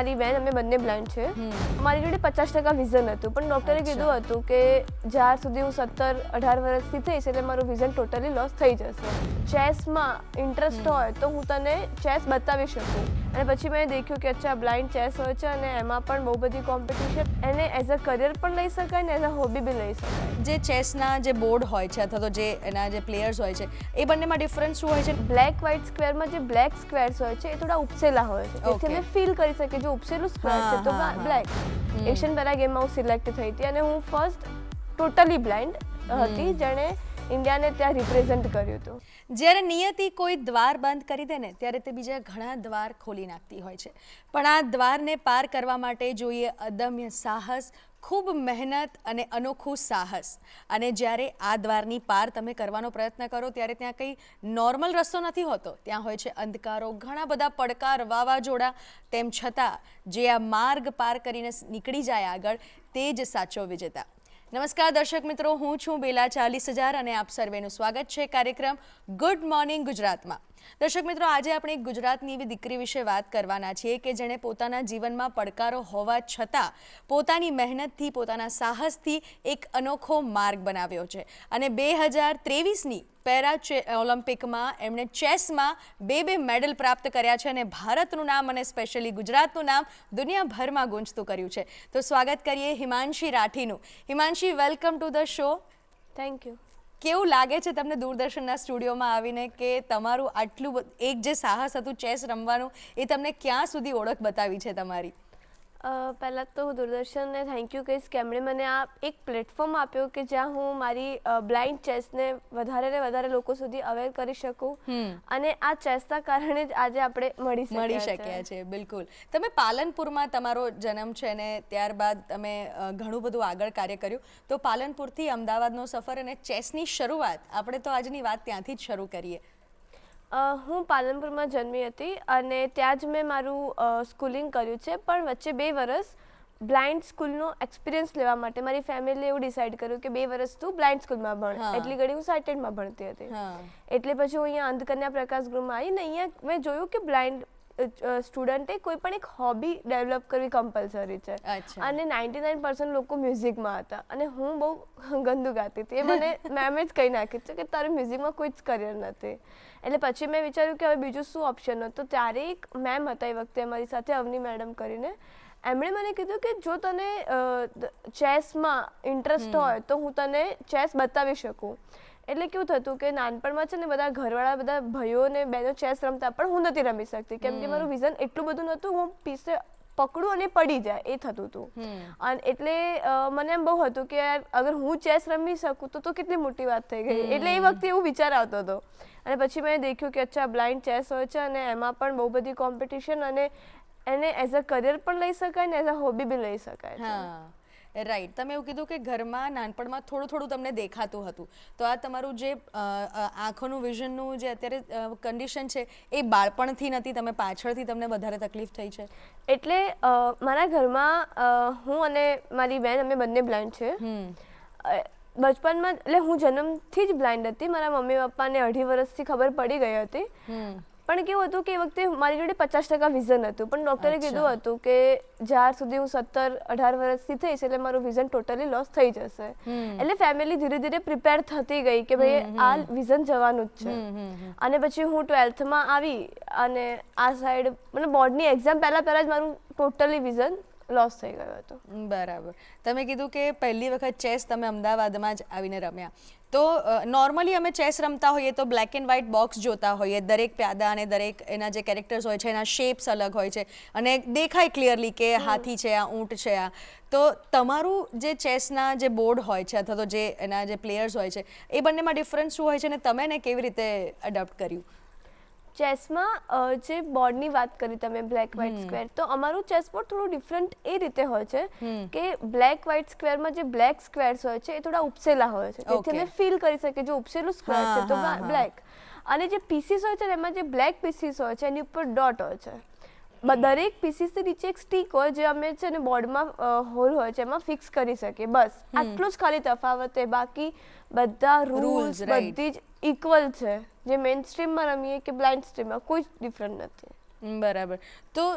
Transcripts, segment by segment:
મારી બેન અમે બંને બ્લાઇન્ડ છે. મારી જોડે પચાસ ટકા વિઝન હતું. પણ ડૉક્ટરે કીધું હતું કે જ્યાર સુધી હું સત્તર અઢાર વર્ષથી થઈશ એટલે મારું વિઝન ટોટલી લોસ થઈ જશે. ચેસમાં ઇન્ટરેસ્ટ હોય તો હું તને ચેસ બતાવી શકું. અને પછી મેં દેખ્યું કે અચ્છા બ્લાઇન્ડ ચેસ હોય છે અને એમાં પણ બહુ બધી કોમ્પિટિશન એને એઝ અ કરિયર પણ લઈ શકાય ને એઝ અ હોબી બી લઈ શકાય. જે ચેસના જે બોર્ડ હોય છે અથવા તો જે એના જે પ્લેયર્સ હોય છે એ બંનેમાં ડિફરન્સ શું હોય છે? બ્લેક વ્હાઇટ સ્ક્વેરમાં જે બ્લેક સ્ક્વેર્સ હોય છે એ થોડા ઉપસેલા હોય છે. Okay. અમે ફીલ કરી શકીએ જો ઉપસેલું સ્ક્વેર છે. તો. બ્લેક એશિયન પેરા ગેમમાં હું સિલેક્ટ થઈ હતી અને હું ફર્સ્ટ ટોટલી બ્લાઇન્ડ હતી જેણે ઇન્ડિયાને ત્યાં રિપ્રેઝન્ટ કર્યું હતું. જ્યારે નિયતિ કોઈ દ્વાર બંધ કરી દે ને ત્યારે તે બીજા ઘણા દ્વાર ખોલી નાખતી હોય છે. પણ આ દ્વારને પાર કરવા માટે જોઈએ અદમ્ય સાહસ ખૂબ મહેનત અને અનોખું સાહસ. અને જ્યારે આ દ્વારની પાર તમે કરવાનો પ્રયત્ન કરો, ત્યારે ત્યાં કંઈ નોર્મલ રસ્તો નથી હોતો. ત્યાં હોય છે અંધકારો, ઘણા બધા પડકાર, વાવાઝોડા. તેમ છતાં, જે આ માર્ગ પાર કરીને નીકળી જાય આગળ, તે જ સાચો વિજેતા. નમસ્કાર દર્શક મિત્રો, હું છું બેલા ચાલીસ હજાર અને આપ સર્વેનું સ્વાગત છે કાર્યક્રમ ગુડ મોર્નિંગ ગુજરાતમાં. દર્શક મિત્રો, આજે આપણે ગુજરાતની એવી દીકરી વિશે વાત કરવાના છીએ કે જેણે પોતાના જીવનમાં પડકારો હોવા છતાં પોતાની મહેનતથી, પોતાના સાહસથી એક અનોખો માર્ગ બનાવ્યો છે. અને બે હજાર ત્રેવીસની પેરા ચે- ઓલિમ્પિકમાં એમણે ચેસમાં બે બે મેડલ પ્રાપ્ત કર્યા છે અને ભારતનું નામ અને સ્પેશિયલી ગુજરાતનું નામ દુનિયાભરમાં ગુંજતું કર્યું છે. તો સ્વાગત કરીએ Himanshi રાઠીનું. Himanshi welcome to the show thank you કેવું લાગે છે તમને દૂરદર્શનના સ્ટુડિયોમાં આવીને કે તમારું આટલું બધ- એક જે સાહસ હતું ચેસ રમવાનું એ તમને ક્યાં સુધી ઓળખ બતાવી છે તમારી? પહેલાં તો હું દૂરદર્શનને થેન્ક યુ કહીશ કે એમણે મને આ એક પ્લેટફોર્મ આપ્યો કે જ્યાં હું મારી બ્લાઇન્ડ ચેસને વધારે ને વધારે લોકો સુધી અવેર કરી શકું. અને આ ચેસના કારણે જ આજે આપણે મળી મળી શક્યા છે બિલકુલ. તમે પાલનપુરમાં તમારો જન્મ છે ને ત્યારબાદ તમે ઘણું બધું આગળ કાર્ય કર્યું. તો પાલનપુરથી અમદાવાદનો સફર અને ચેસની શરૂઆત આપણે તો આજની વાત ત્યાંથી જ શરૂ કરીએ. હું પાલનપુરમાં જન્મી હતી અને ત્યાં જ મેં મારું સ્કૂલિંગ કર્યું છે. પણ વચ્ચે બે વર્ષ બ્લાઇન્ડ સ્કૂલનો એક્સપિરિયન્સ લેવા માટે મારી ફેમિલીએ એવું ડિસાઇડ કર્યું કે બે વર્ષ તું બ્લાઇન્ડ સ્કૂલમાં ભણ. એટલી ઘડી હું સાઇટેડમાં ભણતી હતી. એટલે પછી હું અહીંયા અંધકન્યા પ્રકાશ ગૃહમાં આવી ને અહીંયા મેં જોયું કે બ્લાઇન્ડ સ્ટુડન્ટે કોઈ પણ એક હોબી ડેવલપ કરવી કમ્પલસરી છે. અને નાઇન્ટી નાઇન પર્સન્ટ લોકો મ્યુઝિકમાં હતા. અને હું બહુ ગંદુ ગાતી હતી. એ મને મેમે જ કહી નાખ્યું છે કે તારે મ્યુઝિકમાં કોઈ જ કરિયર નથી. એટલે પછી મેં વિચાર્યું કે હવે બીજું શું ઓપ્શન હતું? ત્યારે એક મેમ હતા એ વખતે અમારી સાથે અવની મેડમ કરીને. એમણે મને કીધું કે જો તને ચેસમાં ઇન્ટરેસ્ટ હોય તો હું તને ચેસ બતાવી શકું. એટલે કેવું થતું કે નાનપણમાં છે ને બધા ઘરવાળા બધા ભાઈઓ ને બહેનો ચેસ રમતા પણ હું નથી રમી શકતી. કેમ કે મારું વિઝન એટલું બધું નહોતું હું પીસે પકડું અને પડી જાય એ થતું હતું અને એટલે મને એમ બહુ હતું કે યાર અગર હું ચેસ રમી શકું તો તો કેટલી મોટી વાત થઈ ગઈ. એટલે એ વખતે એવું વિચાર આવતો હતો. અને પછી મેં દેખ્યું કે અચ્છા બ્લાઇન્ડ ચેસ હોય છે અને એમાં પણ બહુ બધી કોમ્પિટિશન અને એને એઝ અ કરિયર પણ લઈ શકાય ને એઝ અ હોબી બી લઈ શકાય રાઈટ તમે એવું કીધું કે ઘરમાં નાનપણમાં થોડું થોડું તમને દેખાતું હતું. તો આ તમારું જે આંખોનું વિઝનનું જે અત્યારે કન્ડિશન છે એ બાળપણથી નથી તમે પાછળથી તમને વધારે તકલીફ થઈ છે? એટલે મારા ઘરમાં હું અને મારી બેન અમે બંને બ્લાઇન્ડ છે હમ. બચપનમાં એટલે હું જન્મથી જ બ્લાઇન્ડ હતી. મારા મમ્મી પપ્પાને અઢી વર્ષથી ખબર પડી ગઈ હતી. પણ કેવું હતું કે એ વખતે મારી જોડે પચાસ ટકા વિઝન હતું. પણ ડૉક્ટરે. કીધું હતું કે જ્યાર સુધી હું સત્તર અઢાર વર્ષથી થઈશ એટલે મારું વિઝન ટોટલી લોસ થઈ જશે. એટલે ફેમિલી ધીરે ધીરે પ્રિપેર થતી ગઈ કે ભાઈ આ વિઝન જવાનું જ છે. અને પછી હું ટ્વેલ્થમાં આવી અને આ સાઈડ મને બોર્ડની એક્ઝામ પહેલાં પહેલાં જ મારું ટોટલી વિઝન લોસ થઈ ગયો હતો. બરાબર. તમે કીધું કે પહેલી વખત ચેસ તમે અમદાવાદમાં જ આવીને રમ્યા. તો નોર્મલી અમે ચેસ રમતા હોઈએ તો બ્લેક એન્ડ વ્હાઇટ બોક્સ જોતા હોઈએ. દરેક પ્યાદા અને દરેક એના જે કેરેક્ટર્સ હોય છે, એના શેપ્સ અલગ હોય છે. અને દેખાય ક્લિયરલી કે હાથી છે, આ ઊંટ છે, આ. તો તમારું જે ચેસના જે બોર્ડ હોય છે અથવા તો જે એના જે પ્લેયર્સ હોય છે, એ બંનેમાં ડિફરન્સ શું હોય છે અને તમે એને કેવી રીતે અડપ્ટ કર્યું? ચેસમાં જે બોર્ડની વાત કરી તમે બ્લેક વ્હાઇટ સ્ક્વેર તો અમારું ચેસ બોર્ડ થોડું ડિફરન્ટ એ રીતે હોય છે કે બ્લેક વ્હાઇટ સ્ક્વેરમાં જે બ્લેક સ્ક્વેર્સ હોય છે એ થોડા ઉપસેલા હોય છે. તેથી અમે ફીલ કરી શકીએ જો ઉપસેલું સ્ક્વેર છે તો. બ્લેક અને જે પીસીસ હોય છે એમાં જે બ્લેક પીસીસ હોય છે એની ઉપર ડોટ હોય છે. દરેક પીસીસી નીચે એક સ્ટીક હોય જે અમે છે ને બોર્ડમાં હોલ હોય છે એમાં ફિક્સ કરી શકીએ. બસ. આટલું જ ખાલી તફાવત છે. બાકી બધા રૂલ્સ બધી જ ઇક્વલ છે. જે મેઇન સ્ટ્રીમમાં રમીએ કે બ્લાઇન્ડ સ્ટ્રીમમાં કોઈ જ ડિફરન્ટ નથી. બરાબર. તો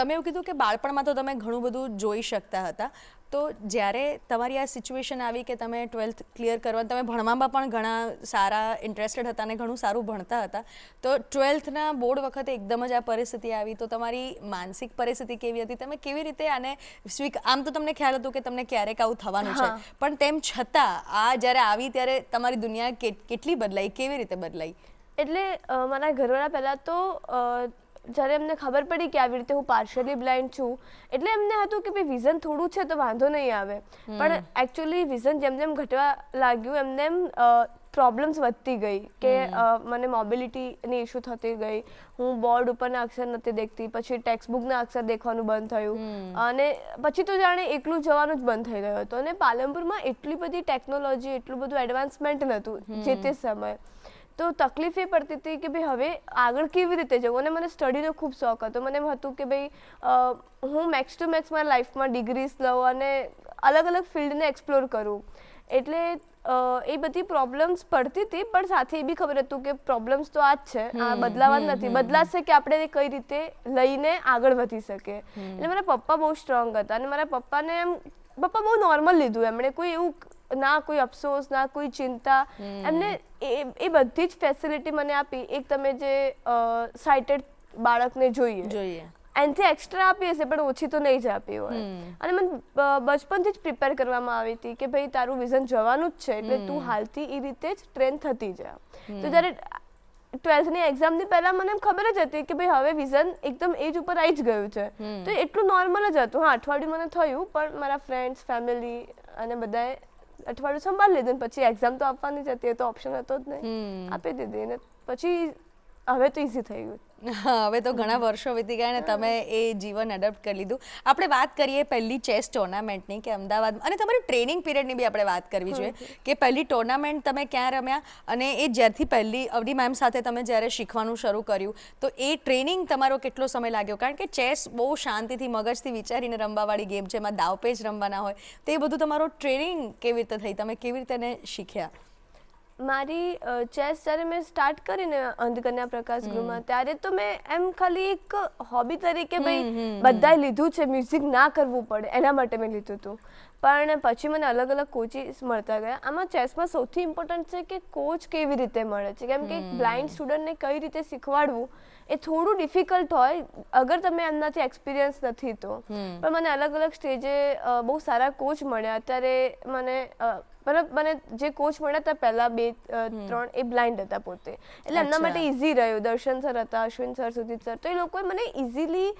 તમે એવું કીધું કે બાળપણમાં તો તમે ઘણું બધું જોઈ શકતા હતા. તો જ્યારે તમારી આ સિચ્યુએશન આવી કે તમે ટ્વેલ્થ ક્લિયર કરવા તમે ભણવામાં પણ ઘણા સારા ઇન્ટરેસ્ટેડ હતા અને ઘણું સારું ભણતા હતા તો ટ્વેલ્થના બોર્ડ વખતે એકદમ જ આ પરિસ્થિતિ આવી. તો તમારી માનસિક પરિસ્થિતિ કેવી હતી? તમે કેવી રીતે આને સ્વીક આમ તો તમને ખ્યાલ હતું કે તમને ક્યારેક આવું થવાનું છે. પણ તેમ છતાં આ જ્યારે આવી ત્યારે તમારી દુનિયા કે- કેટલી બદલાઈ? કેવી રીતે બદલાઈ? એટલે મારા ઘરવાળા પહેલાં તો જ્યારે એમને ખબર પડી કે આવી રીતે હું પાર્શિયલી બ્લાઇન્ડ છું એટલે એમને હતું કે ભાઈ વિઝન થોડું છે તો વાંધો નહીં આવે. પણ એકચ્યુઅલી વિઝન જેમ જેમ ઘટવા લાગ્યું એમને એમ પ્રોબ્લેમ્સ વધતી ગઈ કે મને મોબિલિટીની ઇશ્યુ થતી ગઈ. હું બોર્ડ ઉપરના અક્ષર નથી દેખતી પછી ટેક્સ્ટબુકના અક્ષર દેખવાનું બંધ થયું. અને પછી તો જાણે એકલું જવાનું જ બંધ થઈ ગયું હતું. અને પાલનપુરમાં એટલી બધી ટેકનોલોજી એટલું બધું એડવાન્સમેન્ટ નહોતું જે તે સમયે. તો તકલીફ એ પડતી હતી કે ભાઈ હવે આગળ કેવી રીતે જવું? અને મને સ્ટડીનો ખૂબ શોખ હતો. મને એમ હતું કે ભાઈ હું મેક્સ ટુ મેક્સ મારા લાઈફમાં ડિગ્રીઝ લઉં અને અલગ અલગ ફિલ્ડને એક્સપ્લોર કરું. એટલે એ બધી પ્રોબ્લેમ્સ પડતી હતી પણ સાથે એ બી ખબર હતું કે પ્રોબ્લેમ્સ તો આ જ છે. આ બદલાવા જ નથી. બદલાશે કે આપણે કઈ રીતે લઈને આગળ વધી શકે એટલે મારા પપ્પા બહુ સ્ટ્રોંગ હતા અને મારા પપ્પાને એમ પપ્પા બહુ નોર્મલ લીધું એમણે. કોઈ એવું ના કોઈ અફસોસ ના કોઈ ચિંતા. એમને એ બધી જ ફેસિલિટી મને આપી. એક તમે જે સાઇટેડ બાળકને જોઈએ. જોઈએ. એનથી એક્સ્ટ્રા આપી હશે પણ ઓછી તો નહીં જ આપી હોય. અને મને બચપનથી જ પ્રિપેર કરવામાં આવી હતી કે ભાઈ તારું વિઝન જવાનું જ છે એટલે તું હાલથી એ રીતે જ ટ્રેન થતી જા. તો જ્યારે ટ્વેલ્થની એક્ઝામની પહેલા મને એમ ખબર જ હતી કે ભાઈ હવે વિઝન એકદમ એજ ઉપર આવી જ ગયું છે. તો એટલું નોર્મલ જ હતું. હા અઠવાડિયું મને થયું પણ મારા ફ્રેન્ડ્સ ફેમિલી અને બધાએ અઠવાડિયું સંભાળી લીધું પછી એક્ઝામ તો આપવાની જ હતી એ તો ઓપ્શન હતો જ નહીં. આપી દીધી ને પછી હવે તો ઇઝી થઈ ગયું. હવે તો ઘણા વર્ષો વીતી ગયા ને તમે એ જીવન એડપ્ટ કરી લીધું. આપણે વાત કરીએ પહેલી ચેસ ટુર્નામેન્ટની કે અમદાવાદ અને તમારી ટ્રેનિંગ પીરિયડની બી આપણે વાત કરવી જોઈએ કે પહેલી ટુર્નામેન્ટ તમે ક્યાં રમ્યા અને એ જ્યારથી પહેલી અવડી મેમ સાથે તમે જ્યારે શીખવાનું શરૂ કર્યું તો એ ટ્રેનિંગ તમારો કેટલો સમય લાગ્યો? કારણ કે ચેસ બહુ શાંતિથી મગજથી વિચારીને રમવાવાળી ગેમ છે એમાં દાવપેચ રમવાના હોય તો એ બધું તમારો ટ્રેનિંગ કેવી રીતે થઈ? તમે કેવી રીતે શીખ્યા? મારી ચેસ જ્યારે મેં સ્ટાર્ટ કરીને અંધકન્યા પ્રકાશ ગૃહમાં ત્યારે તો મેં એમ ખાલી એક હોબી તરીકે ભાઈ બધાએ લીધું છે મ્યુઝિક ના કરવું પડે એના માટે મેં લીધું હતું. પણ પછી મને અલગ અલગ કોચિસ મળતા ગયા. આમાં ચેસમાં સૌથી ઇમ્પોર્ટન્ટ છે કે કોચ કેવી રીતે મળે છે. કેમ કે બ્લાઇન્ડ સ્ટુડન્ટને કઈ રીતે શીખવાડવું એ થોડું ડિફિકલ્ટ હોય અગર તમે એમનાથી એક્સપિરિયન્સ નથી તો. પણ મને અલગ અલગ સ્ટેજે બહુ સારા કોચ મળ્યા. અત્યારે મને મતલબ મને જે કોચ મળ્યા હતા પહેલા બે ત્રણ એ બ્લાઇન્ડ હતા પોતે. એટલે એમના માટે. ઇઝી રહ્યું. દર્શન સર હતા અશ્વિન સર સુદીપ સર. તો એ લોકોએ મને ઇઝીલી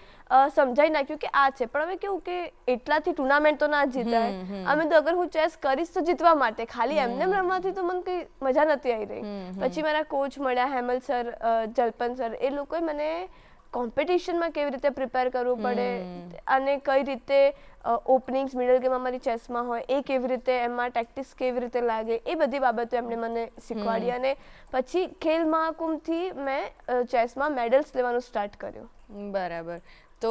સમજાવી નાખ્યું કે આ છે. પણ હવે કેવું કે એટલાથી ટુર્નામેન્ટ તો ના જીતાય. અમે તો અગર હું ચેસ કરીશ તો જીતવા માટે. ખાલી એમને રમવાથી તો મને કઈ મજા નથી આવી રહી. પછી મારા કોચ મળ્યા હેમલ સર જલપન સર. એ લોકોએ મને કોમ્પિટિશનમાં કેવી રીતે પ્રિપેર કરવું પડે? અને કઈ રીતે ઓપનિંગ્સ મિડલ ગેમ અમારી ચેસમાં હોય એ કેવી રીતે એમાં ટેક્ટિક્સ કેવી રીતે લાગે એ બધી બાબતો એમણે મને શીખવાડી. અને પછી ખેલ મહાકુંભથી મેં ચેસમાં મેડલ્સ લેવાનું સ્ટાર્ટ કર્યું. બરાબર. તો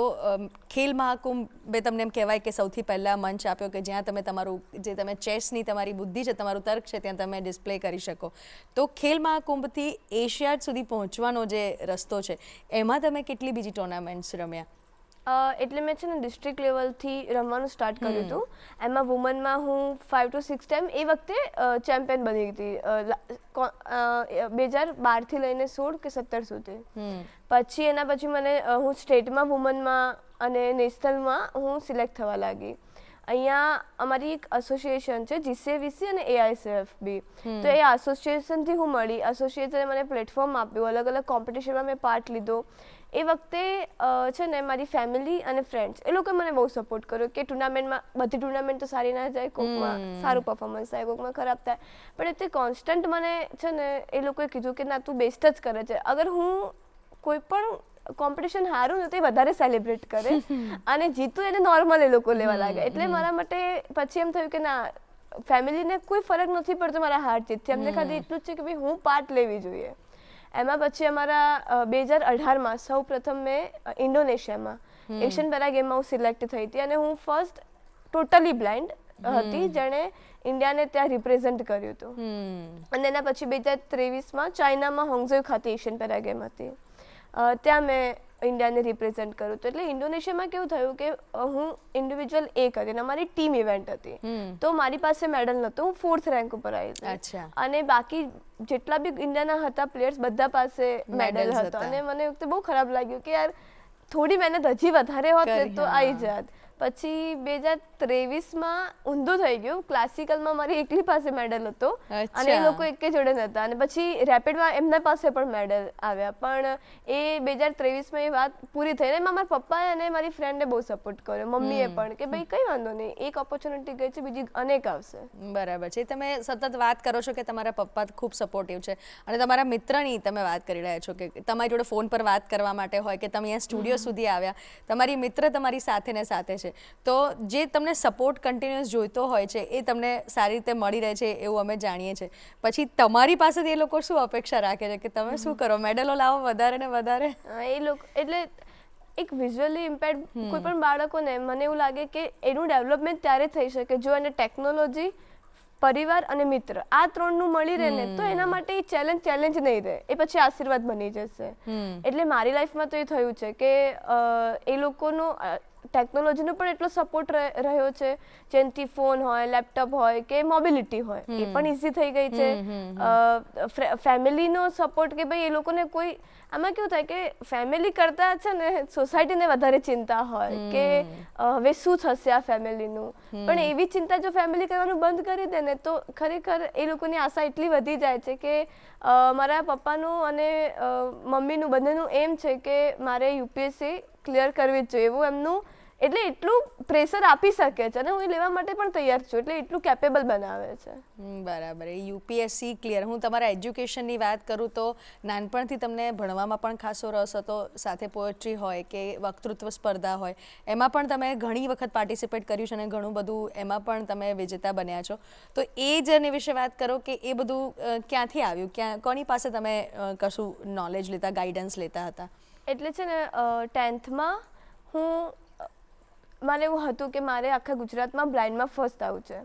ખેલ મહાકુંભ મેં તમને એમ કહેવાય કે સૌથી પહેલાં મંચ આપ્યો કે જ્યાં તમે તમારું જે તમે ચેસની તમારી બુદ્ધિ છે તમારું તર્ક છે ત્યાં તમે ડિસ્પ્લે કરી શકો. તો ખેલ મહાકુંભથી એશિયાડ સુધી પહોંચવાનો જે રસ્તો છે એમાં તમે કેટલી બીજી ટુર્નામેન્ટ્સ રમ્યા? એટલે મેં છે ને ડિસ્ટ્રિક્ટ લેવલથી રમવાનું સ્ટાર્ટ કર્યું હતું. એમાં વુમનમાં હું ફાઇવ ટુ સિક્સ ટાઈમ એ વખતે ચેમ્પિયન બની હતી. બે હજાર બારથી લઈને સોળ કે સત્તર સુધી. પછી એના પછી મને હું સ્ટેટમાં વુમનમાં અને નેશનલમાં હું સિલેક્ટ થવા લાગી. અહીંયા અમારી એક એસોસિએશન છે જીસીએવીસી અને એઆઈસીએફ બી તો એ એસોસિએશનથી હું મળી. એસોસિએશને મને પ્લેટફોર્મ આપ્યું અલગ અલગ કોમ્પિટિશનમાં મેં પાર્ટ લીધો. એ વખતે છે ને મારી ફેમિલી અને ફ્રેન્ડ્સ એ લોકોએ મને બહુ સપોર્ટ કર્યો કે ટુર્નામેન્ટમાં બધી ટુર્નામેન્ટ તો સારી ના જાય કોકમાં સારું પરફોર્મન્સ થાય કોકમાં ખરાબ થાય. પણ એ તે કોન્સ્ટન્ટ મને છે ને એ લોકોએ કીધું કે ના તું બેસ્ટ જ કરે છે. અગર હું કોઈ પણ કોમ્પિટિશન હારું ને તો એ વધારે સેલિબ્રેટ કરે. અને જીતું એને નોર્મલ એ લોકો લેવા લાગે. એટલે મારા માટે પછી એમ થયું કે ના ફેમિલીને કોઈ ફરક નથી પડતો મારા હાર જીતથી એમને ખાલી એટલું જ છે કે ભાઈ હું પાર્ટ લેવી જોઈએ. એમાં પછી અમારા બે હજાર અઢારમાં સૌ પ્રથમ મેં ઇન્ડોનેશિયામાં એશિયન પેરા ગેમમાં હું સિલેક્ટ થઈ હતી અને હું ફર્સ્ટ ટોટલી બ્લાઇન્ડ હતી. જેણે ઇન્ડિયાને ત્યાં રિપ્રેઝેન્ટ કર્યું હતું. અને એના પછી બે હજાર ત્રેવીસમાં ચાઇનામાં હોંગઝોઈ ખાતે એશિયન પેરા ગેમ હતી. ત્યાં મેં ઇન્ડિયાને રિપ્રેઝેન્ટ કર્યું તો એટલે ઇન્ડોનેશિયામાં કેવું થયું કે હું ઇન્ડિવિજ્યુઅલ એક હતી અને મારી ટીમ ઇવેન્ટ હતી. તો મારી પાસે મેડલ નહોતો. હું ફોર્થ રેન્ક ઉપર આવી હતી. અને બાકી જેટલા બી ઇન્ડિયાના હતા પ્લેયર્સ બધા પાસે મેડલ હતો. અને મને વખતે બહુ ખરાબ લાગ્યું કે યાર થોડી મહેનત હજી વધારે હોત તો. આવી જાત. પછી બે હજાર ત્રેવીસમાં ઊંધું થઈ ગયું. ક્લાસિકલમાં મારી એકલી પાસે મેડલ હતો અને એ લોકો એકે જોડે નહોતા અને પછી રેપિડમાં એમના પાસે પણ મેડલ આવ્યા. પણ એ બે હજાર ત્રેવીસમાં એ વાત પૂરી થઈ ને મારા પપ્પાએ અને મારી ફ્રેન્ડે બહુ સપોર્ટ કર્યો. મમ્મીએ પણ કે ભાઈ કંઈ વાંધો નહીં. એક ઓપોર્ચ્યુનિટી ગઈ છે બીજી અનેક આવશે. બરાબર છે. તમે સતત વાત કરો છો કે તમારા પપ્પા ખૂબ સપોર્ટિવ છે. અને તમારા મિત્રની તમે વાત કરી રહ્યા છો કે તમારી જોડે ફોન પર વાત કરવા માટે હોય કે તમે અહીંયા સ્ટુડિયો સુધી આવ્યા. તમારી મિત્ર તમારી સાથે ને સાથે છે. તો જે તમને સપોર્ટ કન્ટિન્યુઅસ જોઈતો હોય છે એ તમને સારી રીતે મળી રહે છે એવું અમે જાણીએ છીએ. પછી તમારી પાસેથી એ લોકો શું અપેક્ષા રાખે છે કે તમે શું કરો? મેડલો લાવો વધારે ને વધારે? એ લોકો એટલે એક વિઝ્યુઅલી ઇમ્પેક્ટ કોઈ પણ બાળકોને મને એવું લાગે કે એનું ડેવલપમેન્ટ ત્યારે થઈ શકે જો એને ટેકનોલોજી પરિવાર અને મિત્ર આ ત્રણનું મળી રહે ને તો એના માટે એ ચેલેન્જ ચેલેન્જ નહીં રહે. એ પછી આશીર્વાદ બની જશે. એટલે મારી લાઈફમાં તો એ થયું છે કે એ લોકોનો ટેકનોલોજીનો પણ એટલો સપોર્ટ રહ્યો છે. જેમથી ફોન હોય લેપટોપ હોય કે મોબિલિટી હોય એ પણ ઇઝી થઈ ગઈ છે. ફેમિલીનો સપોર્ટ કે ભાઈ એ લોકોને કોઈ આમાં કેવું થાય કે ફેમિલી કરતા છે ને સોસાયટીને વધારે ચિંતા હોય કે હવે શું થશે આ ફેમિલીનું પણ એવી ચિંતા જો ફેમિલી કરવાનું બંધ કરી દે ને તો ખરેખર એ લોકોની આશા એટલી વધી જાય છે કે મારા પપ્પાનું અને મમ્મીનું બંનેનું એમ છે કે મારે યુપીએસસી ક્લિયર કરવી જ જોઈએ. એવું એમનું એટલે એટલું પ્રેશર આપી શકે છે અને હું એ લેવા માટે પણ તૈયાર છું. એટલે એટલું કેપેબલ બનાવે છે. બરાબર. યુપીએસસી ક્લિયર હું તમારા એજ્યુકેશનની વાત કરું તો નાનપણથી તમને ભણવામાં પણ ખાસો રસ હતો. સાથે પોએટ્રી હોય કે વક્તૃત્વ સ્પર્ધા હોય, એમાં પણ તમે ઘણી વખત પાર્ટિસિપેટ કર્યું છે અને ઘણું બધું એમાં પણ તમે વિજેતા બન્યા છો. તો એ જ જર્ની વિશે વાત કરો કે એ બધું ક્યાંથી આવ્યું? ક્યાં, કોની પાસે તમે કશું નોલેજ લેતા ગાઈડન્સ લેતા હતા? એટલે છે ને ટેન્થમાં હું મારે મને એવું હતું કે મારે આખા ગુજરાતમાં બ્લાઇન્ડમાં ફર્સ્ટ આવવું છે.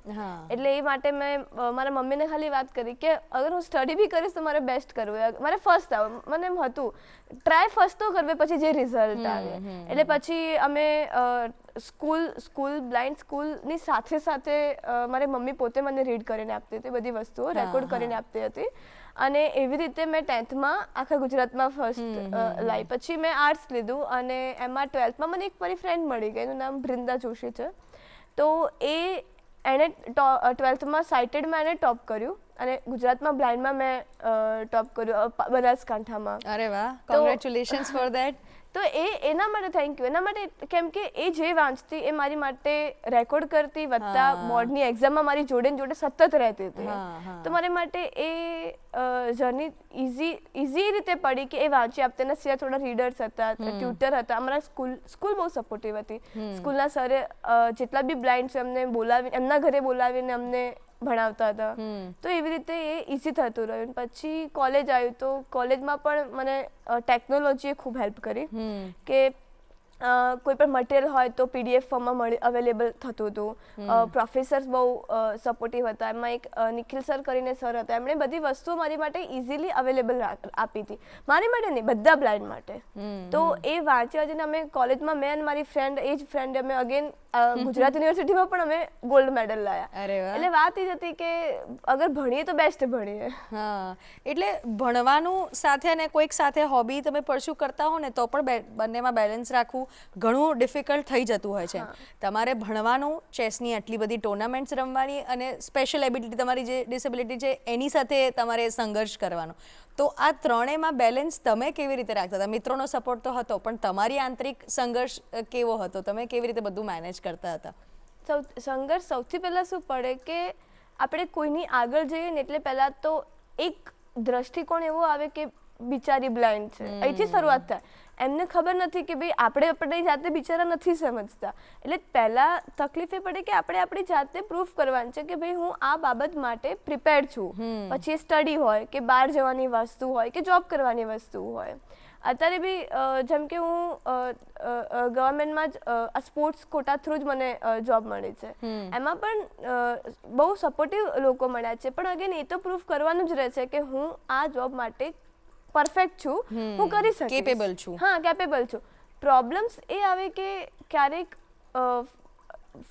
એટલે એ માટે મેં મારા મમ્મીને ખાલી વાત કરી કે અગર હું સ્ટડી બી કરીશ તો મારે બેસ્ટ કરવું. મારે ફર્સ્ટ આવું મને એમ હતું ટ્રાય ફર્સ્ટ તો કરવે પછી જે રિઝલ્ટ આવે. એટલે પછી અમે સ્કૂલ સ્કૂલ બ્લાઇન્ડ સ્કૂલની સાથે સાથે મારી મમ્મી પોતે મને રીડ કરીને આપતી હતી બધી વસ્તુઓ રેકોર્ડ કરીને આપતી હતી. અને એવી રીતે મેં ટેન્થમાં આખા ગુજરાતમાં ફર્સ્ટ લાઈ. પછી મેં આર્ટ્સ લીધું અને એમાં ટ્વેલ્થમાં મને એક મારી ફ્રેન્ડ મળી ગઈ એનું નામ બ્રિંદા જોશી છે. તો એ એણે ટ્વેલ્થમાં સાઇટેડમાં એણે ટોપ કર્યું અને ગુજરાતમાં બ્લાઇન્ડમાં મેં ટોપ કર્યું બનાસકાંઠામાં. અરે વાહ કોંગ્રેચ્યુલેશન્સ ફોર ધેટ તો એ એના માટે થેન્ક યુ એના માટે કેમ કે એ જે વાંચતી એ મારી માટે રેકોર્ડ કરતી વત્તા બોર્ડની એક્ઝામમાં મારી જોડે જોડે સતત રહેતી હતી. તો મારે માટે એ જર્ની ઇઝી ઇઝી રીતે પડી કે એ વાંચી આપતી એના સિવાય થોડા રીડર્સ હતા ટ્યુટર હતા. અમારા સ્કૂલ સ્કૂલ બહુ સપોર્ટિવ હતી. સ્કૂલના સરે જેટલા બી બ્લાઇન્ડ છે એમને બોલાવી એમના ઘરે બોલાવીને અમને ભણાવતા હતા. તો એવી રીતે એ ઇઝી થતું રહ્યું. પછી કોલેજ આવ્યું તો કોલેજમાં પણ મને ટેકનોલોજીએ ખૂબ હેલ્પ કરી કે કોઈ પણ મટીરિયલ હોય તો પીડીએફ ફોર્મમાં મળી અવેલેબલ થતું હતું. પ્રોફેસર્સ બહુ સપોર્ટિવ હતા. એમાં એક નિખિલ સર કરીને સર હતા. એમણે બધી વસ્તુઓ મારી માટે ઇઝીલી અવેલેબલ આપી હતી. મારી માટે નહીં બધા બ્લાઇન્ડ માટે. તો એ વાંચ્યા જઈને અમે કોલેજમાં મેં અને મારી ફ્રેન્ડ એ જ ફ્રેન્ડ અમે અગેન ગુજરાત યુનિવર્સિટીમાં પણ અમે ગોલ્ડ મેડલ લાયા. એટલે વાત એ જ હતી કે અગર ભણીએ તો બેસ્ટ ભણીએ. હા. એટલે ભણવાનું સાથે અને કોઈક સાથે હોબી તમે પરસ્યુ કરતા હો ને તો પણ બંનેમાં બેલેન્સ રાખવું ઘણું ડિફિકલ્ટ થઈ જતું હોય છે. તમારે ભણવાનું ચેસની આટલી બધી ટુર્નામેન્ટ્સ રમવાની અને સ્પેશિયલ એબિલિટી તમારી જે ડિસેબિલિટી છે એની સાથે તમારે સંઘર્ષ કરવાનો. તો આ ત્રણેયમાં બેલેન્સ તમે કેવી રીતે રાખતા? હતા મિત્રોનો સપોર્ટ તો હતો પણ તમારી આંતરિક સંઘર્ષ કેવો હતો? તમે કેવી રીતે બધું મેનેજ કરતા હતા? સૌ સંઘર્ષ સૌથી પહેલાં શું પડે કે આપણે કોઈની આગળ જઈએ ને એટલે પહેલાં તો એક દ્રષ્ટિકોણ એવો આવે કે બિચારી બ્લાઇન્ડ છે. અહીંથી શરૂઆત થાય. એમને ખબર નથી કે ભાઈ આપણે આપણી જાતે બિચારા નથી સમજતા. એટલે પહેલાં તકલીફ એ પડે કે આપણે આપણી જાતે પ્રૂફ કરવાની છે કે ભાઈ હું આ બાબત માટે પ્રિપેર છું. પછી સ્ટડી હોય કે બહાર જવાની વસ્તુ હોય કે જોબ કરવાની વસ્તુ હોય. અત્યારે બી જેમ કે હું ગવર્મેન્ટમાં જ સ્પોર્ટ્સ કોટા થ્રુ જ મને જોબ મળી છે. એમાં પણ બહુ સપોર્ટિવ લોકો મળ્યા છે. પણ અગેન એ તો પ્રૂફ કરવાનું જ રહેશે કે હું આ જોબ માટે પરફેક્ટ છું હું કરી શકીશ. કેપેબલ છું. હા કેપેબલ છું. પ્રોબ્લેમ્સ એ આવે કે ક્યારેક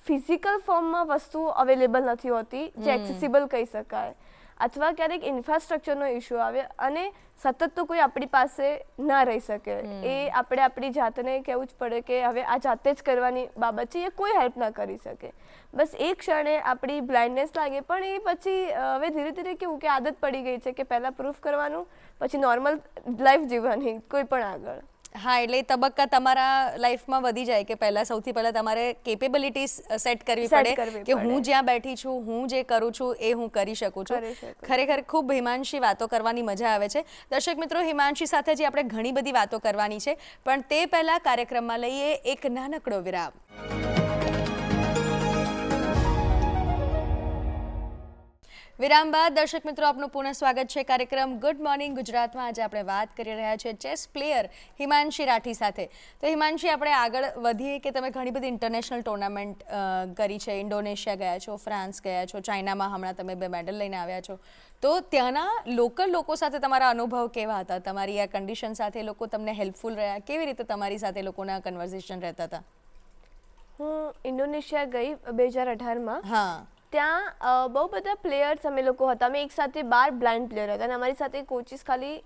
ફિઝિકલ ફોર્મમાં વસ્તુઓ અવેલેબલ નથી હોતી જે એક્સેસિબલ કહી શકાય. અથવા ક્યારેક ઇન્ફ્રાસ્ટ્રક્ચરનો ઇશ્યુ આવે અને સતત તો કોઈ આપણી પાસે ના રહી શકે. એ આપણે આપણી જાતને કહેવું જ પડે કે હવે આ જાતે જ કરવાની બાબત છે એ કોઈ હેલ્પ ના કરી શકે. બસ એ ક્ષણે આપણી બ્લાઇન્ડનેસ લાગે પણ એ પછી હવે ધીરે ધીરે કેવું કે આદત પડી ગઈ છે કે પહેલાં પ્રૂફ કરવાનું પછી નોર્મલ લાઈફ જીવવાની કોઈ પણ આગળ. હા એટલે તબક્કા તમારા લાઈફમાં વધી જાય કે પહેલા સૌથી પહેલા તમારે કેપેબિલિટીઝ સેટ કરવી પડે કે હું જ્યાં બેઠી છું હું જે કરું છું એ હું કરી શકું છું. ખરેખર ખૂબ હિમાંશી વાતો કરવાની મજા આવે છે. દર્શક મિત્રો હિમાંશી સાથે જે આપણે ઘણી બધી વાતો કરવાની છે પણ તે પહેલા કાર્યક્રમમાં લઈએ એક નાનકડો વિરામ. વિરામ બાદ દર્શક મિત્રો આપનું પુનઃ સ્વાગત છે. કાર્યક્રમ ગુડ મોર્નિંગ ગુજરાતમાં આજે આપણે વાત કરી રહ્યા છીએ ચેસ પ્લેયર હિમાંશી રાઠી સાથે. તો હિમાંશી આપણે આગળ વધીએ કે તમે ઘણી બધી ઇન્ટરનેશનલ ટુર્નામેન્ટ કરી છે. ઇન્ડોનેશિયા ગયા છો ફ્રાન્સ ગયા છો ચાઇનામાં હમણાં તમે બે મેડલ લઈને આવ્યા છો. તો ત્યાંના લોકલ લોકો સાથે તમારા અનુભવ કેવા હતા? તમારી આ કન્ડિશન સાથે લોકો તમને હેલ્પફુલ રહ્યા? કેવી રીતે તમારી સાથે લોકોના કન્વર્ઝેશન રહેતા હતા? હું ઇન્ડોનેશિયા ગઈ બે હજાર અઢારમાં. હા. ત્યાં બહુ બધા પ્લેયર્સ અમે લોકો હતા. અમે એક સાથે બાર બ્લાઇન્ડ પ્લેયર હતા અને અમારી સાથે કોચિસ ખાલી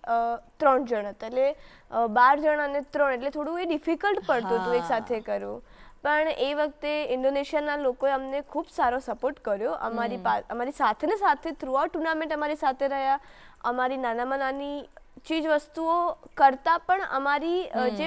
ત્રણ જણ હતા. એટલે બાર જણ અને ત્રણ એટલે થોડું એ ડિફિકલ્ટ પડતું હતું એક સાથે કરવું. પણ એ વખતે ઇન્ડોનેશિયાના લોકોએ અમને ખૂબ સારો સપોર્ટ કર્યો. અમારી અમારી સાથે ને સાથે થ્રુઆઉટ ટુર્નામેન્ટ અમારી સાથે રહ્યા. અમારી નાનામાં નાની ચીજ વસ્તુઓ કરતાં પણ અમારી જે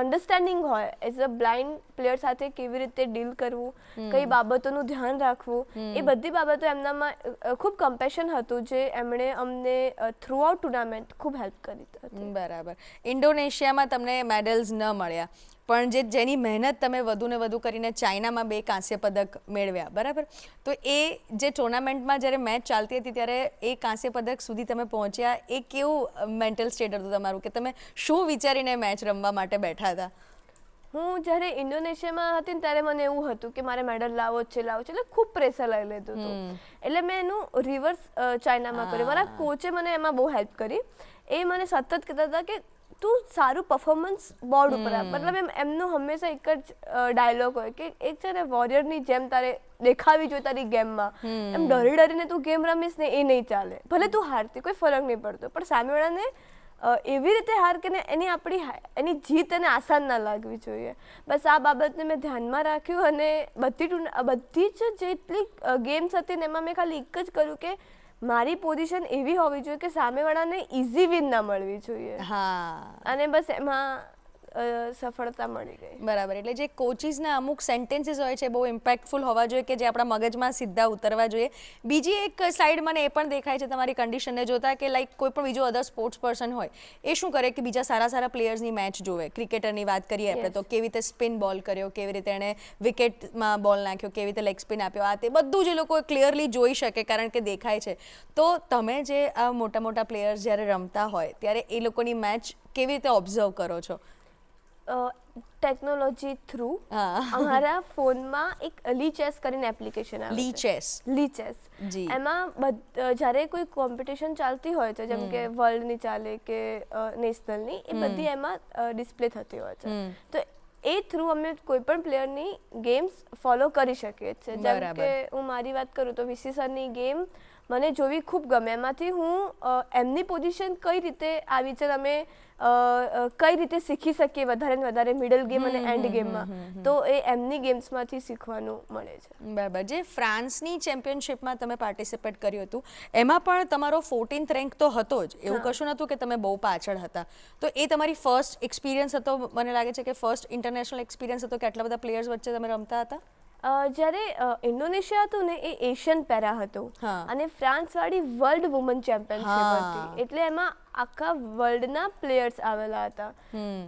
અન્ડરસ્ટેન્ડિંગ હોય એઝ અ બ્લાઇન્ડ પ્લેયર સાથે કેવી રીતે ડીલ કરવું કઈ બાબતોનું ધ્યાન રાખવું એ બધી બાબતો એમનામાં ખૂબ કમ્પેશન હતું જે એમણે અમને થ્રુ આઉટ ટુર્નામેન્ટ ખૂબ હેલ્પ કરી હતી. બરાબર. ઇન્ડોનેશિયામાં તમને મેડલ્સ ન મળ્યા. પણ જે જેની મહેનત તમે વધુને વધુ કરીને ચાઇનામાં બે કાંસ્ય પદક મેળવ્યા બરાબર? તો એ જે ટુર્નામેન્ટમાં જ્યારે મેચ ચાલતી હતી ત્યારે એ કાંસ્ય પદક સુધી તમે પહોંચ્યા એ કેવું મેન્ટલ સ્ટેટ હતું તમારું? કે તમે શું વિચારીને મેચ રમવા માટે બેઠા હતા? હું જ્યારે ઇન્ડોનેશિયામાં હતી ને ત્યારે મને એવું હતું કે મારે મેડલ લાવવો છે લાવવો છે એટલે ખૂબ પ્રેશર લઈ લેતું હતું. એટલે મેં એનું રિવર્સ ચાઇનામાં કર્યું. મારા કોચે મને એમાં બહુ હેલ્પ કરી. એ મને સતત કહેતા હતા કે તું સારું પરફોર્મન્સ બોર્ડ ઉપર આપ મતલબ એમ એમનું હંમેશા એક જ ડાયલોગ હોય કે એક છે ને વોરિયરની જેમ તારે દેખાવી જોઈએ તારી ગેમમાં એમ ડરી ડરીને તું ગેમ રમીશ ને એ નહીં ચાલે. ભલે તું હારતી કોઈ ફરક નહીં પડતો. પણ સામેવાળાને એવી રીતે હાર કે ને એની આપણી એની જીત અને આસાન ના લાગવી જોઈએ. બસ આ બાબતને મેં ધ્યાનમાં રાખ્યું અને બધી બધી જ જેટલી ગેમ્સ હતી ને એમાં મેં ખાલી એક જ કર્યું કે મારી પોઝિશન એવી હોવી જોઈએ કે સામેવાળાને ઇઝી વિન ના મળવી જોઈએ. હા. અને બસ એમાં સફળતા મળી ગઈ બરાબર. એટલે જે કોચિસના અમુક સેન્ટેન્સીસ હોય છે બહુ ઇમ્પેક્ટફુલ હોવા જોઈએ કે જે આપણા મગજમાં સીધા ઉતરવા જોઈએ. બીજી એક સાઈડ મને એ પણ દેખાય છે તમારી કન્ડિશનને જોતા કે લાઈક કોઈ પણ બીજો અધર સ્પોર્ટ્સ પર્સન હોય એ શું કરે કે બીજા સારા સારા પ્લેયર્સની મેચ જોવે. ક્રિકેટરની વાત કરીએ આપણે તો કેવી રીતે સ્પિન બોલ કર્યો કેવી રીતે એણે વિકેટમાં બોલ નાખ્યો કેવી રીતે લેગ સ્પિન આપ્યો આ તે બધું જે લોકો ક્લિયરલી જોઈ શકે કારણ કે દેખાય છે. તો તમે જે આ મોટા મોટા પ્લેયર્સ જ્યારે રમતા હોય ત્યારે એ લોકોની મેચ કેવી રીતે ઓબ્ઝર્વ કરો છો? ટેકનોલોજી થ્રુ અમારા ફોનમાં એક લી ચેસ કરીને એપ્લિકેશન આવે લી ચેસ લી ચેસ એમાં જ્યારે કોઈ કોમ્પિટિશન ચાલતી હોય છે જેમ કે વર્લ્ડની ચાલે કે નેશનલની એ બધી એમાં ડિસ્પ્લે થતી હોય છે. તો એ થ્રુ અમે કોઈ પણ પ્લેયરની ગેમ્સ ફોલો કરી શકીએ છીએ. જેમ કે હું મારી વાત કરું તો વીસી સરની ગેમ મને જોવી ખૂબ ગમે. એમાંથી હું એમની પોઝિશન કઈ રીતે આવી છે અ, કઈ રીતે શીખી શકીએ વધારે ને વધારે મિડલ ગેમ અને એન્ડ ગેમમાં તો એ એમની ગેમ્સમાંથી શીખવાનું મળે છે. બરાબર. જે ફ્રાન્સની ચેમ્પિયનશિપમાં તમે પાર્ટિસિપેટ કર્યું હતું એમાં પણ તમારો ફોર્ટીન્થ રેન્ક તો હતો જ. એવું કશું નહોતું કે તમે બહુ પાછળ હતા. તો એ તમારી ફર્સ્ટ એક્સપિરિયન્સ હતો મને લાગે છે કે ફર્સ્ટ ઇન્ટરનેશનલ એક્સપિરિયન્સ હતો કે આટલા બધા પ્લેયર્સ વચ્ચે તમે રમતા હતા? જ્યારે ઇન્ડોનેશિયા હતું ને એ એશિયન પેરા હતું. અને ફ્રાન્સ વાળી વર્લ્ડ વુમન ચેમ્પિયનશિપ હતી. એટલે એમાં આખા વર્લ્ડના પ્લેયર્સ આવેલા હતા.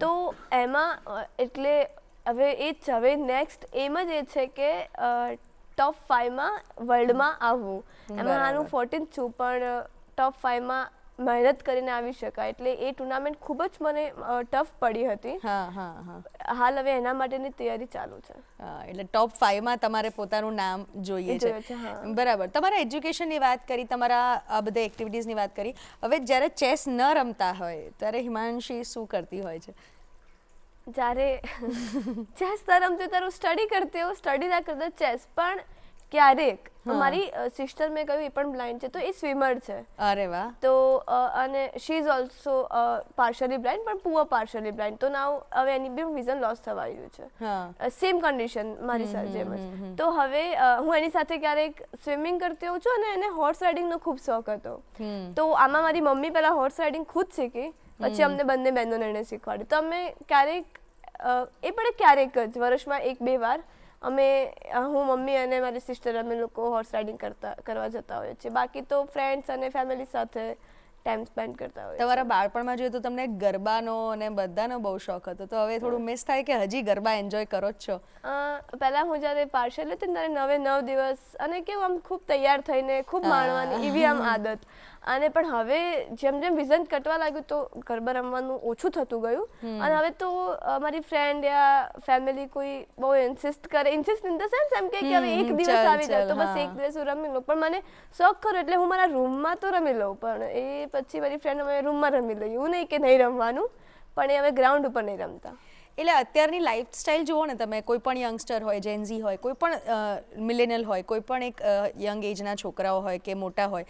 તો એમાં એટલે હવે એ જ હવે નેક્સ્ટ એમ જ એ છે કે ટોપ ફાઈવમાં વર્લ્ડમાં આવવું એમાં આનું ફોર્ટીન છું પણ ટોપ ફાઈવમાં મહેનત કરીને આવી શકાય. એટલે એ ટુર્નામેન્ટ ખૂબ જ મને ટફ પડી હતી. હા હા હા. હાલ હવે એના માટેની તૈયારી ચાલુ છે. હા, એટલે ટોપ ફાઈવમાં તમારે પોતાનું નામ જોઈએ છે, હા. બરાબર. તમારા એજ્યુકેશનની વાત કરી તમારા આ બધા એક્ટિવિટીઝની વાત કરી. હવે જ્યારે ચેસ ન રમતા હોય ત્યારે હિમાંશી શું કરતી હોય છે? જ્યારે ચેસ ન રમતી ત્યારે સ્ટડી કરતી હું સ્ટડી ના કરતા ચેસ પણ ક્યારેક મારી સિસ્ટર મેં કહ્યું એ પણ બ્લાઇન્ડ છે. તો એ સ્વિમર છે. અરે વાહ. તો અને she is also partially blind પણ પુઅર પાર્શલી બ્લાઇન્ડ તો નાવ હવે એની બી વિઝન લોસ થવા આવ્યું છે. સેમ કન્ડિશન મારી સાથે જેમ જ. તો હવે હું એની સાથે ક્યારેક સ્વિમિંગ કરતી હોઉં છું અને એને હોર્સ રાઇડિંગનો ખૂબ શોખ હતો. તો આમાં મારી મમ્મી પહેલાં હોર્સ રાઇડિંગ ખુદ શીખી પછી અમને બંને બહેનોને એને શીખવાડ્યું. તો અમે ક્યારેક એ પણ ક્યારેક જ વર્ષમાં એક બે વાર અમે હું મમ્મી અને મારી સિસ્ટર અમે લોકો હોર્સ રાઇડિંગ કરતા કરવા જતા હોઈએ છીએ. બાકી તો ફ્રેન્ડ્સ અને ફેમિલી સાથે ટાઈમ સ્પેન્ડ કરતા હોય તમારા બાળપણમાં જોઈએ તો તમને ગરબાનો અને બધાનો બહુ શોખ હતો. તો હવે થોડું મિસ થાય કે હજી ગરબા એન્જોય કરો જ છો? પહેલાં હું જ્યારે પાર્શલ હતી ત્યારે નવે નવ દિવસ અને કેવું આમ ખૂબ તૈયાર થઈને ખૂબ માણવાની એવી આમ આદત. અને પણ હવે જેમ જેમ વિઝન કટવા લાગ્યું તો ગરબા રમવાનું ઓછું થતું ગયું. અને હવે તો મારી ફ્રેન્ડ યા ફેમિલી કોઈ બહુ ઇન્સિસ્ટ કરે ઇન્સિસ્ટ ઇન ધ સેન્સ એમ કે કે હવે એક દિવસ આવી જાય તો બસ એક દિવસ હું રમી લઉં. પણ મને શોખ ખરો એટલે હું મારા રૂમમાં તો રમી લઉં. પણ એ પછી મારી ફ્રેન્ડ અમે રૂમમાં રમી લઈએ. એવું નહીં કે નહીં રમવાનું પણ એ હવે ગ્રાઉન્ડ ઉપર નહીં રમતા. એટલે અત્યારની લાઈફસ્ટાઈલ જુઓ ને તમે કોઈ પણ યંગસ્ટર હોય જેન્ઝી હોય કોઈ પણ મિલેનિયલ હોય કોઈ પણ એક યંગ એજના છોકરાઓ હોય કે મોટા હોય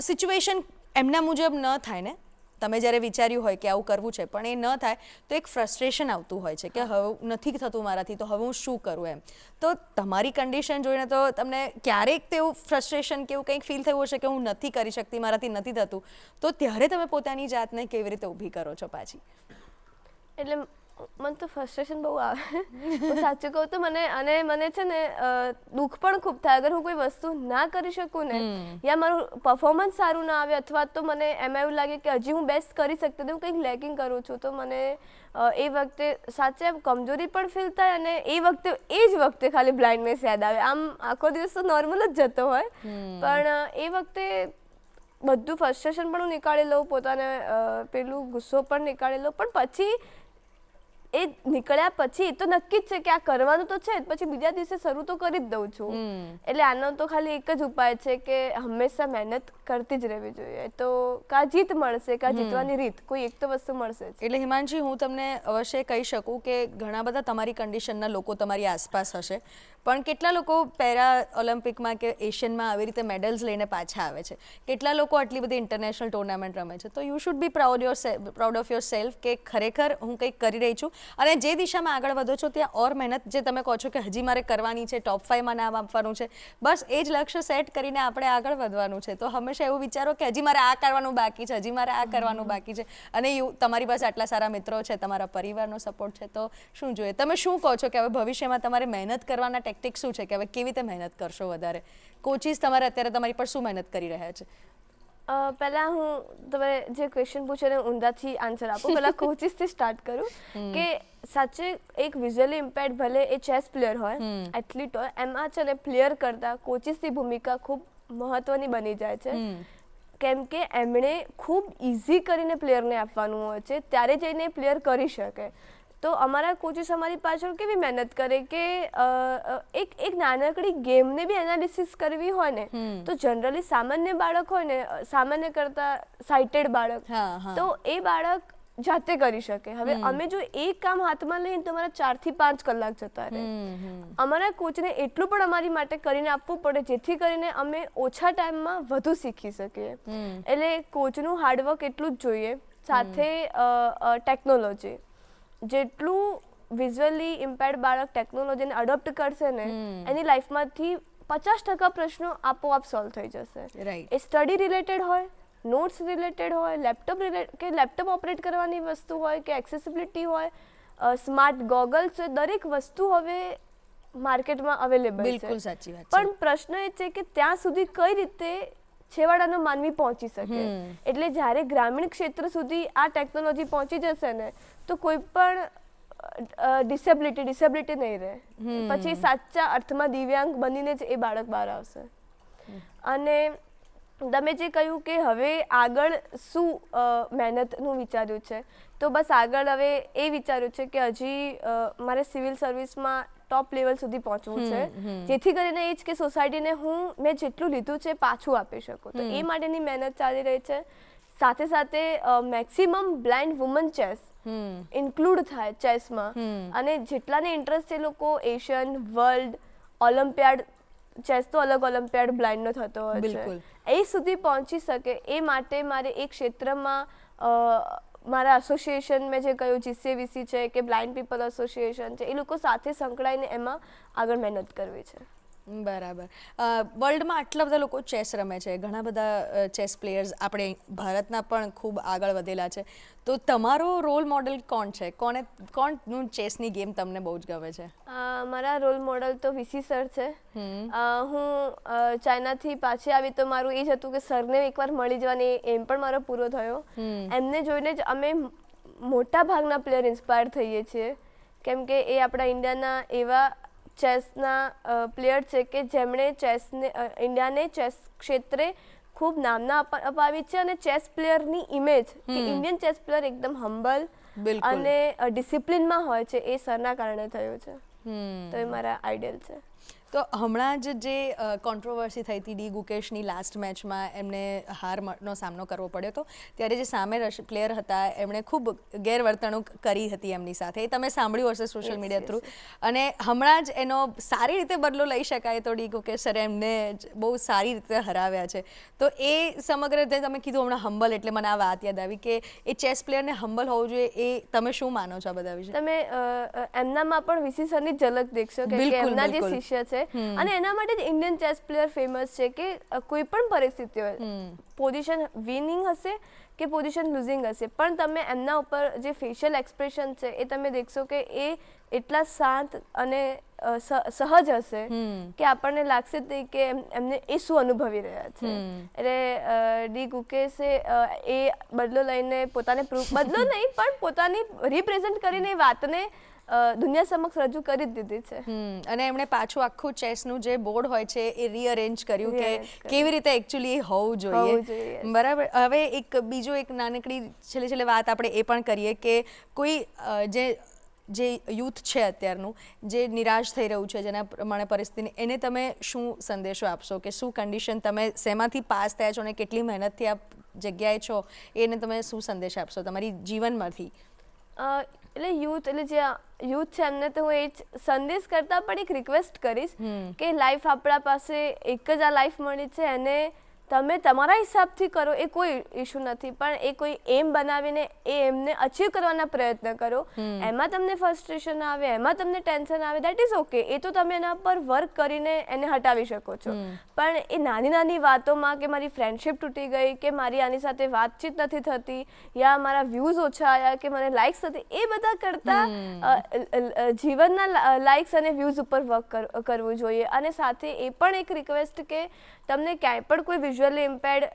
સિચ્યુએશન એમના મુજબ ન થાય ને? તમે જ્યારે વિચાર્યું હોય કે આવું કરવું છે પણ એ ન થાય તો એક ફ્રસ્ટ્રેશન આવતું હોય છે કે હવે નથી થતું મારાથી તો હવે હું શું કરું એમ? તો તમારી કન્ડિશન જોઈને તો તમને ક્યારેક તેવું ફ્રસ્ટ્રેશન કે એવું કંઈક ફીલ થયું હશે કે હું નથી કરી શકતી મારાથી નથી થતું તો ત્યારે તમે પોતાની જાતને કેવી રીતે ઊભી કરો છો પાછી? એટલે મને તો ફ્રસ્ટ્રેશન બહુ આવે. સાચું કહું તો મને અને મને છે ને દુઃખ પણ ખૂબ થાય. અગર હું કોઈ વસ્તુ ના કરી શકું ને યા મારું પરફોર્મન્સ સારું ના આવે અથવા તો મને એમાં એવું લાગે કે હજી હું બેસ્ટ કરી શકતી હું કંઈક લેકિંગ કરું છું તો મને એ વખતે સાચે એમ કમજોરી પણ ફીલ થાય અને એ વખતે એ જ વખતે ખાલી બ્લાઇન્ડનેસ યાદ આવે. આમ આખો દિવસ તો નોર્મલ જ જતો હોય. પણ એ વખતે બધું ફ્રસ્ટ્રેશન પણ હું નીકાળી લઉં પોતાને પેલું ગુસ્સો પણ નીકાળી લઉં. પણ પછી એ નીકળ્યા પછી તો નક્કી જ છે કે આ કરવાનું તો છે જ પછી બીજા દિવસે શરૂ તો કરી જ દઉં છું. એટલે આનો તો ખાલી એક જ ઉપાય છે કે હંમેશા મહેનત કરતી જ રહેવી જોઈએ. તો કા જીત મળશે કા જીતવાની રીત કોઈ એક તો વસ્તુ મળશે એટલે હિમાંશી હું તમને અવશ્ય કહી શકું કે ઘણા બધા તમારી કન્ડિશનના લોકો તમારી આસપાસ હશે. પણ કેટલા લોકો પેરા ઓલિમ્પિકમાં કે એશિયનમાં આવી રીતે મેડલ્સ લઈને પાછા આવે છે? કેટલા લોકો આટલી બધી ઇન્ટરનેશનલ ટુર્નામેન્ટ રમે છે? તો you should be proud your proud of yourself કે ખરેખર હું કંઈક કરી રહી છું અને જે દિશામાં આગળ વધો છો ત્યાં ઓર મહેનત જે તમે કહો છો કે હજી મારે કરવાની છે ટોપ ફાઈવમાં નામ આપવાનું છે, બસ એ જ લક્ષ્ય સેટ કરીને આપણે આગળ વધવાનું છે. તો હંમેશા એવું વિચારો કે હજી મારે આ કરવાનું બાકી છે, હજી મારે આ કરવાનું બાકી છે અને યુ, તમારી પાસે આટલા સારા મિત્રો છે, તમારા પરિવારનો સપોર્ટ છે, તો શું જોઈએ? તમે શું કહો છો કે હવે ભવિષ્યમાં તમારે મહેનત કરવાના ટેક્ટિક શું છે? કે હવે કેવી રીતે મહેનત કરશો વધારે? કોચિસ તમારે અત્યારે તમારી પર શું મહેનત કરી રહ્યા છે? પહેલાં હું તમે જે ક્વેશ્ચન પૂછ્યો એને ઊંધાથી આન્સર આપું. પહેલાં કોચિસથી સ્ટાર્ટ કરું કે સાચે એક વિઝ્યુઅલી ઇમ્પેક્ટ ભલે એ ચેસ પ્લેયર હોય એથ્લીટ હોય એમાં છે ને પ્લેયર કરતાં કોચિસની ભૂમિકા ખૂબ મહત્વની બની જાય છે. કેમ કે એમણે ખૂબ ઇઝી કરીને પ્લેયરને આપવાનું હોય છે. ત્યારે જઈને પ્લેયર કરી શકે. તો અમારા કોચિસ અમારી પાછળ કેવી મહેનત કરે કે એક એક નાનકડી ગેમને બી એનાલિસિસ કરવી હોય ને તો જનરલી સામાન્ય બાળક હોય ને સામાન્ય કરતા સાઇટેડ બાળક. તો એ બાળક જાતે કરી શકે. હવે અમે જો એક કામ હાથમાં લઈને તો અમારા ચારથી પાંચ કલાક જતા રહે. અમારા કોચને એટલું પણ અમારી માટે કરીને આપવું પડે જેથી કરીને અમે ઓછા ટાઈમમાં વધુ શીખી શકીએ. એટલે કોચનું હાર્ડવર્ક એટલું જ જોઈએ. સાથે ટેકનોલોજી જેટલું વિઝ્યુઅલી ઇમ્પેર્ડ બાળક ટેકનોલોજીને અડોપ્ટ કરશે ને એની લાઈફમાંથી પચાસ ટકા પ્રશ્નો આપોઆપ સોલ્વ થઈ જશે. એ સ્ટડી રિલેટેડ હોય નોટ્સ રિલેટેડ હોય લેપટોપ રિલેટેડ કે લેપટોપ ઓપરેટ કરવાની વસ્તુ હોય કે એક્સેસિબિલિટી હોય સ્માર્ટ ગોગલ્સ હોય દરેક વસ્તુ હવે માર્કેટમાં અવેલેબલ છે. બિલકુલ સાચી વાત પણ પ્રશ્ન એ છે કે ત્યાં સુધી કઈ રીતે છેવાડાનો માનવી પહોંચી શકે. એટલે જ્યારે ગ્રામીણ ક્ષેત્ર સુધી આ ટેકનોલોજી પહોંચી જશે ને તો કોઈ પણ ડિસેબિલિટી ડિસેબિલિટી નહીં રહે. પછી સાચા અર્થમાં દિવ્યાંગ બનીને જ એ બાળક બહાર આવશે. અને તમે જે કહ્યું કે હવે આગળ શું મહેનતનું વિચાર્યું છે તો બસ આગળ હવે એ વિચાર્યું છે કે હજી મારે સિવિલ સર્વિસમાં ટોપ લેવલ સુધી પહોંચવું છે. જેથી કરીને એ જ કે સોસાયટીને હું મેં જેટલું લીધું છે પાછું આપી શકું. તો એ માટેની મહેનત ચાલી રહી છે. સાથે સાથે maximum blind woman chess include થાય ચેસમાં અને જેટલાને ઇન્ટરેસ્ટ છે એ લોકો એશિયન વર્લ્ડ ઓલિમ્પિયાડ ચેસ તો અલગ ઓલિમ્પિયાડ બ્લાઇન્ડનો થતો હોય છે. એ સુધી પહોંચી શકે એ માટે મારે એ ક્ષેત્રમાં મારા એસોસિએશન મેં જે કહ્યું જીસીવીસી છે, કે બ્લાઇન્ડ પીપલ એસોસિએશન છે, એ લોકો સાથે સંકળાઈને એમાં આગળ મહેનત કરવી છે. બરાબર. અ, વર્લ્ડમાં આટલા બધા લોકો ચેસ રમે છે. ઘણા બધા ચેસ પ્લેયર્સ આપણે ભારતના પણ ખૂબ આગળ વધેલા છે. તો તમારો રોલ મોડલ કોણ છે? કોને કોણનું ચેસની ગેમ તમને બહુ જ ગમે છે? મારા રોલ મોડલ તો વીસી સર છે. હું ચાઇનાથી પાછી આવી તો મારું એ જ હતું કે સરને એકવાર મળી જવાની એમ પણ મારો પૂરો થયો. એમને જોઈને જ અમે મોટા ભાગના પ્લેયર ઇન્સ્પાયર થઈએ છીએ. કેમ કે એ આપણા ઇન્ડિયાના એવા ચેસના પ્લેયર છે કે જેમણે ચેસને ઇન્ડિયાને ચેસ ક્ષેત્રે ખૂબ નામના અપાવી છે અને ચેસ પ્લેયરની ઇમેજ કે ઇન્ડિયન ચેસ પ્લેયર એકદમ હમ્બલ અને ડિસિપ્લિનમાં હોય છે એ સરના કારણે થયું છે. તો એ મારા આઈડિયલ છે. તો હમણાં જ જે કોન્ટ્રોવર્સી થઈ હતી ડી ગુકેશની લાસ્ટ મેચમાં એમને હારનો સામનો કરવો પડ્યો હતો. ત્યારે જે સામે પ્લેયર હતા એમણે ખૂબ ગેરવર્તણૂક કરી હતી એમની સાથે. એ તમે સાંભળ્યું હશે સોશિયલ મીડિયા થ્રુ અને હમણાં જ એનો સારી રીતે બદલો લઈ શકાય તો ડી ગુકેશ સરે એમને બહુ સારી રીતે હરાવ્યા છે. તો એ સમગ્ર રીતે તમે કીધું હમણાં હંબલ એટલે મને આ વાત યાદ આવી કે એ ચેસ પ્લેયરને હંબલ હોવું જોઈએ એ તમે શું માનો છો આ બધા વિશે? તમે એમનામાં પણ સરની ઝલક દેખશો કે એમના જે શિષ્ય છે અને એના માટે જ ઇન્ડિયન ચેસ પ્લેયર ફેમસ છે કે કોઈ પણ પરિસ્થિતિ હોય. પોઝિશન વિનિંગ હશે કે પોઝિશન લૂઝિંગ હશે? પણ તમે એમના ઉપર જે ફેશિયલ એક્સપ્રેશન છે એ તમે દેખશો કે એ એટલા શાંત અને સહજ હશે કે આપણને લાગશે તે કે એમને એ શું અનુભવી રહ્યા છે. એટલે ડી ગુકેશે એ બદલો લઈને પોતાને પ્રૂફ બદલો નહીં પણ પોતાની રિપ્રેઝેન્ટ કરીને એ વાતને દુનિયા સમક્ષ રજૂ કરી દીધી છે. હમ અને એમણે પાછું આખું ચેસનું જે બોર્ડ હોય છે એ રીઅરેન્જ કર્યું કે કેવી રીતે એકચ્યુઅલી હોવું હોવું જોઈએ બરાબર. હવે એક બીજું એક નાનકડી છેલ્લે છેલ્લે વાત આપણે એ પણ કરીએ કે કોઈ જે જે યુથ છે અત્યારનું જે નિરાશ થઈ રહ્યું છે જેના પ્રમાણે પરિસ્થિતિ એને તમે શું સંદેશો આપશો કે શું કન્ડિશન તમે શેમાંથી પાસ થયા છો અને કેટલી મહેનતથી આપ જગ્યાએ છો એને તમે શું સંદેશ આપશો તમારી જીવનમાંથી? એટલે યુથ એટલે જે યુથ છે એમને તો હું એ જ સંદેશ કરતાં પણ એક રિક્વેસ્ટ કરીશ કે લાઈફ આપણા પાસે એક જ આ લાઈફ મળી છે એને તમે તમારા હિસાબથી કરો એ કોઈ ઇશ્યુ નથી. પણ એ કોઈ એમ બનાવીને એ એમને અચીવ કરવાના પ્રયત્ન કરો. એમાં તમને ફ્રસ્ટ્રેશન આવે એમાં તમને ટેન્શન આવે દેટ ઇઝ ઓકે એ તો તમે એના પર વર્ક કરીને એને હટાવી શકો છો. પણ એ નાની નાની વાતોમાં કે મારી ફ્રેન્ડશિપ તૂટી ગઈ કે મારી આની સાથે વાતચીત નથી થતી યા મારા વ્યૂઝ ઓછા આવ્યા કે મને લાઇક્સ નથી એ બધા કરતાં જીવનના લાઇક્સ અને વ્યૂઝ ઉપર વર્ક કરવું જોઈએ. અને સાથે એ પણ એક રિક્વેસ્ટ કે તમને ક્યાંય પણ કોઈ વિઝ્યુઅલી ઇમ્પેર્ડ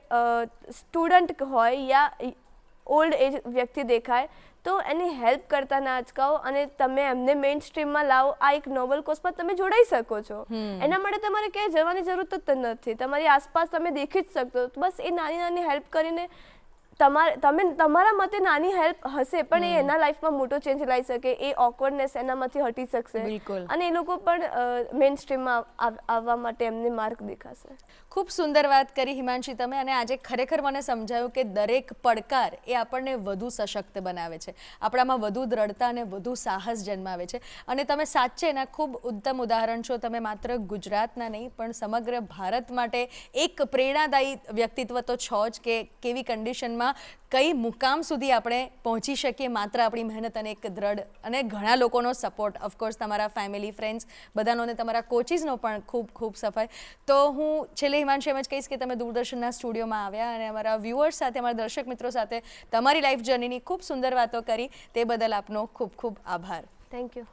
સ્ટુડન્ટ હોય યા ઓલ્ડ એજ વ્યક્તિ દેખાય તો એની હેલ્પ કરતા ના અચકાઓ અને તમે એમને મેઇન સ્ટ્રીમમાં લાવો આ એક નોબલ કોર્સમાં તમે જોડાઈ શકો છો. એના માટે તમારે ક્યાંય જવાની જરૂરત જ નથી. તમારી આસપાસ તમે દેખી જ શકતો. બસ એ નાની નાની હેલ્પ કરીને તમારે તમે તમારા મતે નાની હેલ્પ હશે પણ એ એના લાઈફમાં મોટો ચેન્જ લાવી શકે એ ઓકવર્ડનેસ એનામાંથી હટી શકશે. અને એ લોકો પણ મેઇન સ્ટ્રીમમાં આવવા માટે એમને માર્ગ દેખાશે. ખૂબ સુંદર વાત કરી હિમાંશી તમે અને આજે ખરેખર મને સમજાયું કે દરેક પડકાર એ આપણને વધુ સશક્ત બનાવે છે. આપણામાં વધુ દ્રઢતા અને વધુ સાહસ જન્માવે છે. અને તમે સાચે એના ખૂબ ઉત્તમ ઉદાહરણ છો. તમે માત્ર ગુજરાતના નહીં પણ સમગ્ર ભારત માટે એક પ્રેરણાદાયી વ્યક્તિત્વ તો છો જ કે કેવી કન્ડિશનમાં કઈ મુકામ સુધી આપણે પહોંચી શકીએ માત્ર આપણી મહેનત અને એક દ્રઢ અને ઘણા લોકોનો સપોર્ટ ઓફકોર્સ તમારા ફેમિલી ફ્રેન્ડ્સ બધાનો અને તમારા કોચિસનો પણ ખૂબ ખૂબ સફાઈ. તો હું છેલ્લે હિમાંશુ એમ જ કહીશ કે તમે દૂરદર્શનના સ્ટુડિયોમાં આવ્યા અને અમારા વ્યુઅર્સ સાથે, અમારા દર્શક મિત્રો સાથે તમારી લાઈફ જર્નીની ખૂબ સુંદર વાતો કરી. તે બદલ આપનો ખૂબ ખૂબ આભાર. Thank you